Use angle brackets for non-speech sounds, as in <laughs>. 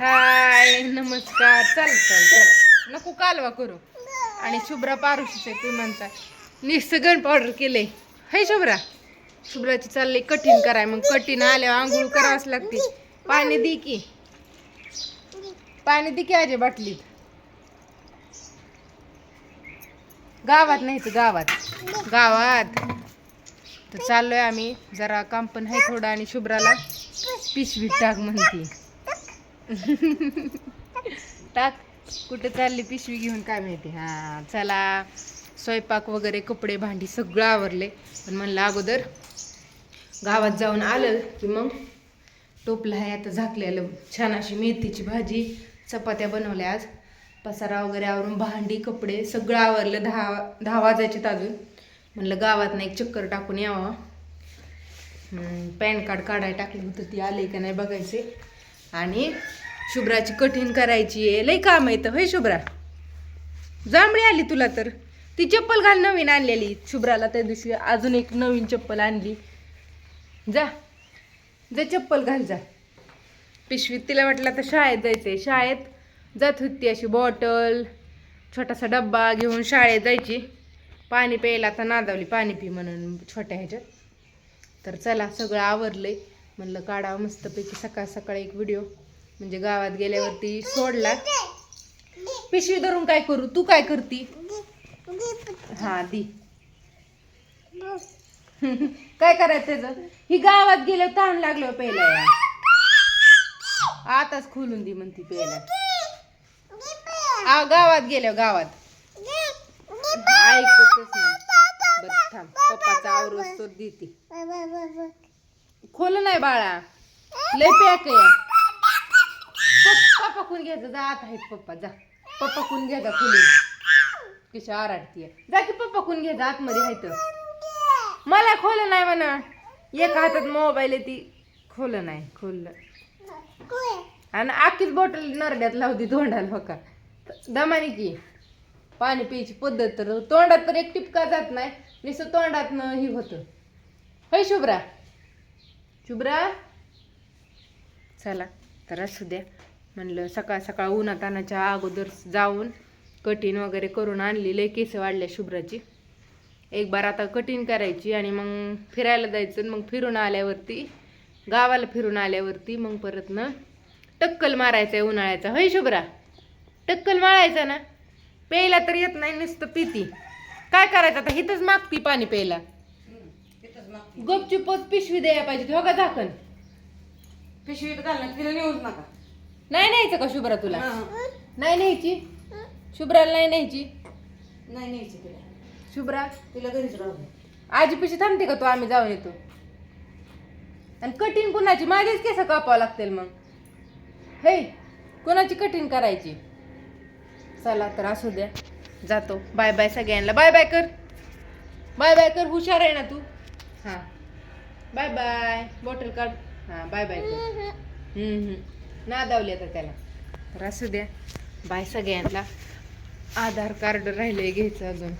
हाय नमस्कार. चल चल चल. नको कालवा करू. आणि शुभ्रा पारुशीचे तू म्हणताय निस्त गण पावडर केले हाय शुभ्रा. शुभ्राची चालले कठीण कराय. मग कठीण आल्यावर आंघोळ करावंच लागते. पाणी दे की. पाणी दे की आजे बाटलीत. गावात नाही तर गावात. गावात. तर चाललोय आम्ही. जरा काम पण आहे थोडं आणि शुभ्राला पिशवी टाक म्हणते. <laughs> टाक. कुठे चालली पिशवी घेऊन काय माहिती? हा चला. स्वयंपाक वगैरे कपडे भांडी सगळं आवरले. पण म्हणलं अगोदर गावात जाऊन आलं की मग टोपलं आहे आता झाकलेलं. छान अशी मेथीची भाजी चपात्या बनवल्या आज. पसारा वगैरे आवरून भांडी कपडे सगळं आवरलं दहा दहा वाजायचे अजून. म्हणलं गावात एक चक्कर टाकून यावं. पॅन कार्ड काढायला टाकलं होतं ती आले का नाही बघायचे. आणि शुभ्राची कठीण करायची आहे. लई काम येतं होय शुभ्रा? जांभळी आली तुला तर. ती चप्पल घाल नवीन आणलेली. शुभ्राला त्या दिवशी अजून एक नवीन चप्पल आणली. जा. जा चप्पल घाल जा. पिशवीत तिला वाटलं तर शाळेत जायचंय. शाळेत जात होती अशी बॉटल छोटासा डब्बा घेऊन शाळेत जायची. पाणी प्यायला आता नादावली पाणी पी म्हणून छोट्या ह्याच्यात. तर चला सगळं आवरलंय. म्हणलं काढावं मस्तपैकी. सकाळ सकाळ एक व्हिडिओ म्हणजे गावात गेल्यावरती सोडला. पिशवी धरून काय करू? तू काय करती? हा दी. काय करायचं त्याचं? ही गावात गेल्यावर तहान लागलं पहिला आताच खोलून दी म्हणती प्यायला. गावात गेल्यावर गावात. ऐकतच नाही. बरं थांब. पप्पाचा आवरोज तो देते. खोल नाही बाळा. लय पॅक आहे. पप्पा कोण घ्यायचं. जा आता आहेत पप्पा. जा. पप्पा कोण घ्यायचा? खुले किशा आराडतीये. जा की पप्पा कोण घ्यायचा? आतमध्ये आहेत. मला खोल नाही म्हणा. एका हातात मोबाईल आहे ती. खोल नाही. खोललं आणि आखीच बॉटल नरड्यात लावती तोंडाला हो का? दमानी की. पाणी प्यायची पद्धत तर तोंडात तर एक टिपका जात नाही. नुसतं तोंडात ही होतं. होय शुभ्रा? शुभ्रा. चला तर असू द्या. म्हणलं सकाळ सकाळ उन्हातानाच्या अगोदर जाऊन कठीण वगैरे करून आणली. लय केस वाढल्या शुभ्राची. एक बार आता कठीण करायची आणि मग फिरायला जायचं आणि मग फिरून आल्यावरती गावाला फिरून आल्यावरती मग परत ना टक्कल मारायचा आहे उन्हाळ्याचा. होय शुभ्रा? टक्कल मारायचा ना? प्यायला तर येत नाही नुसतं पिती. काय करायचं आता? हिथंच मागती पाणी प्यायला. गपचूपच पिशवी द्यायला पाहिजे हो का झाकण. पिशवीत घालणार तिला नेऊच नका. नाही न्यायचं का शुभ्रा तुला? हा. नाही न्यायची? शुभ्राला नाही न्यायची? नाही न्यायची तिला. शुभ्रा? तिला घरीच राहू दे. आजी पिशी थांबते का तू? आम्ही जाऊन येतो. आणि कठीण कुणाची? माझेच केस कापावं लागतील मग. हे कुणाची कठीण करायची? चला तर असू द्या. जातो. बाय बाय सगळ्यांना. बाय बाय कर. बाय बाय कर. हुशार आहे ना तू? हां. बाय बाय बॉटल काढ. हां बाय बाय हम्म. नादावली आता त्याला. तर असू द्या. बाय सगळ्यांना. आधार कार्ड राहिले घ्यायचं अजून.